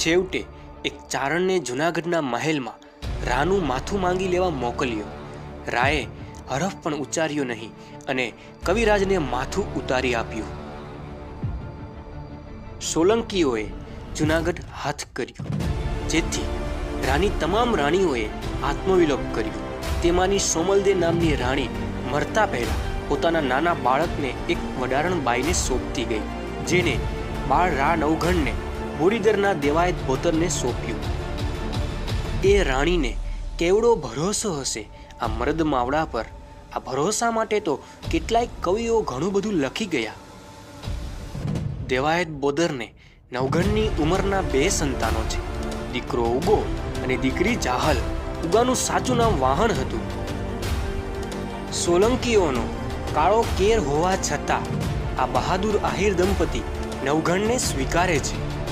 છેવટે એક ચારણને જૂનાગઢના મહેલમાં રાનું માથું માંગી લેવા મોકલ્યો. રાએ હરફ પણ ઉચ્ચાર્યો નહીં અને કવિરાજને માથું ઉતારી આપ્યું. સોલંકીઓએ જૂનાગઢ હાથ કર્યું, જેથી રાની તમામ રાણીઓએ આત્મવિલોપ કર્યો. તેમાંની સોમલદે નામની રાણી મરતા પહેલા પોતાના નાના બાળકને એક વડારણ બાઈને સોંપતી ગઈ, જેને બાળ રા નવઘણને બોડીદરના દેવાયત બોતરને સોંપ્યું. એ રાણીને કેવડો ભરોસો હશે આ મર્દ માવડા પર? આ ભરોસા માટે તો કેટલાય કવિઓ ઘણું બધું લખી ગયા. દેવાયત બોદરને નવઘણની ઉંમરના બે સંતાનો છે. દીકરો ઉગો અને દીકરી જાહલ. ઉગાનું સાચું નામ વાહણ હતું. સોલંકીઓનો કાળો કેર હોવા છતાં આ બહાદુર આહિર દંપતી નવઘણને સ્વીકારે છે.